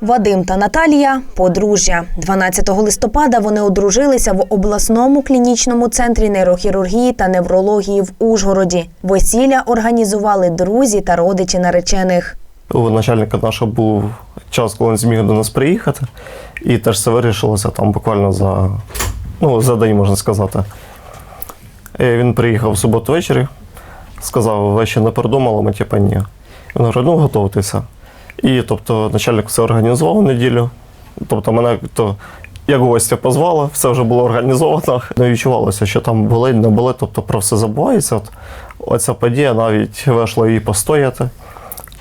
Вадим та Наталія подружжя. 12 листопада вони одружилися в обласному клінічному центрі нейрохірургії та неврології в Ужгороді. Весілля організували друзі та родичі наречених. У начальника нашого був час, коли він зміг до нас приїхати, і теж все вирішилося там буквально за, ну, за день, можна сказати. І він приїхав в суботу ввечері, сказав, ви ще не передумали, ми типа ні. Він говорить, ну готуйтеся. І тобто начальник все організував неділю. Тобто мене то, як гостя позвали, все вже було організовано. Не відчувалося, що там були, не були, тобто про все забувається. От, оця подія навіть вийшла її постояти.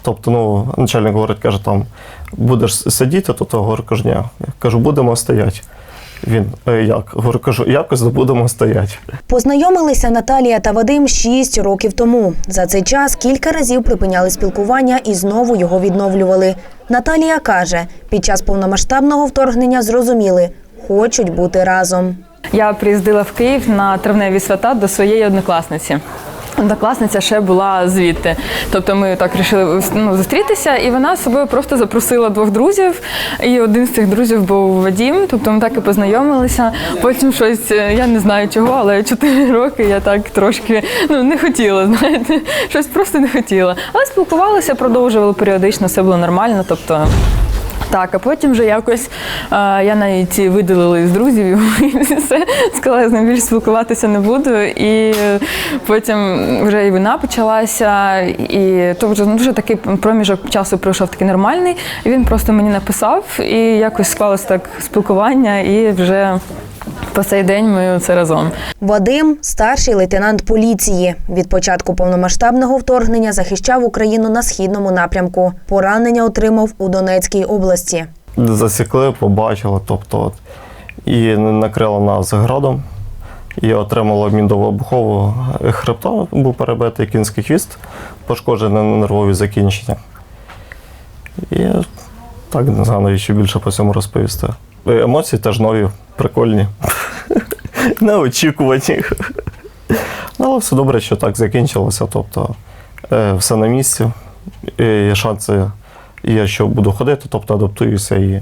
Тобто, ну, начальник говорить, каже, там будеш сидіти, то того кажу, ні. Я кажу, будемо стояти. Він «Е, як? Говорю, кажу, якось будемо стояти. Познайомилися Наталія та Вадим 6 років тому. За цей час кілька разів припиняли спілкування і знову його відновлювали. Наталія каже, під час повномасштабного вторгнення зрозуміли, хочуть бути разом. Я приїздила в Київ на травневі свята до своєї однокласниці. Однокласниця ще була звідти. Тобто ми так вирішили ну, зустрітися, і вона собою просто запросила двох друзів. І один з цих друзів був Вадім, тобто ми так і познайомилися. Потім щось, е, я не знаю чого, але чотири роки я так трошки ну, не хотіла, знаєте, щось просто не хотіла. Але спілкувалися, продовжували періодично, все було нормально. Тобто так, а потім вже якось а, я навіть видалила з друзів і все. Сказала, я з ним більше спілкуватися не буду. І потім вже і війна почалася, і то вже ну, дуже такий проміжок часу пройшов такий нормальний. І він просто мені написав, і якось склалось так спілкування, і вже по цей день ми це разом. Вадим старший лейтенант поліції. Від початку повномасштабного вторгнення захищав Україну на східному напрямку. Поранення отримав у Донецькій області. Засікли, побачили, тобто, от, і накрило нас градом. І отримало міндово-вибухову хребта, був перебитий кінський хвіст, пошкоджене нервові закінчення. І так не знаю, навіщо більше по цьому розповісти. Емоції теж нові, прикольні, неочікувані. Ну, Але все добре, що так закінчилося. Тобто е, все на місці, є шанси є, що буду ходити, тобто адаптуюся. І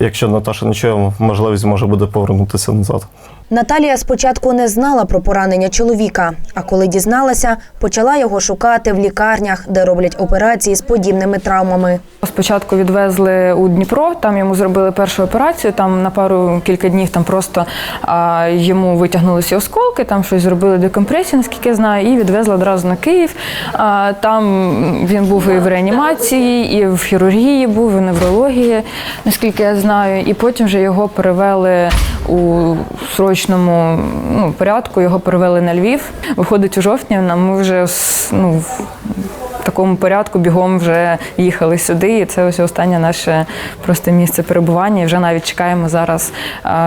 якщо Наташа не чує, можливість може буде повернутися назад. Наталія спочатку не знала про поранення чоловіка, а коли дізналася, почала його шукати в лікарнях, де роблять операції з подібними травмами. Спочатку відвезли у Дніпро, там йому зробили першу операцію. Там на пару кілька днів там просто а, йому витягнулися осколки, там щось зробили декомпресію, наскільки я знаю, і відвезли одразу на Київ. А, там він був і в реанімації, і в хірургії був, і в неврології, наскільки я знаю. І потім вже його перевели у срочному ну, порядку, його перевели на Львів. Виходить у жовтні, ми вже ну, такому порядку бігом вже їхали сюди. І це ось останнє наше просто місце перебування. І вже навіть чекаємо зараз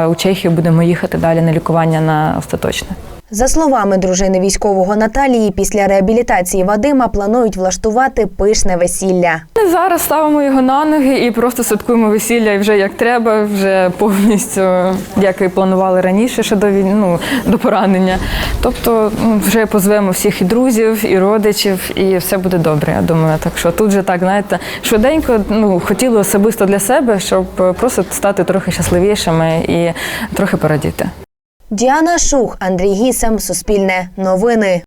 у Чехію. Будемо їхати далі на лікування на остаточне. За словами дружини військового Наталії, після реабілітації Вадима планують влаштувати пишне весілля. Зараз ставимо його на ноги і просто святкуємо весілля вже як треба, вже повністю, як і планували раніше, ще до війни, ну, до поранення. Тобто ну, вже позвемо всіх і друзів, і родичів, і все буде добре. Я думаю. Так що тут же так, знаєте, швиденько ну, хотіли особисто для себе, щоб просто стати трохи щасливішими і трохи порадіти. Діана Шух, Андрій Гісем, Суспільне новини.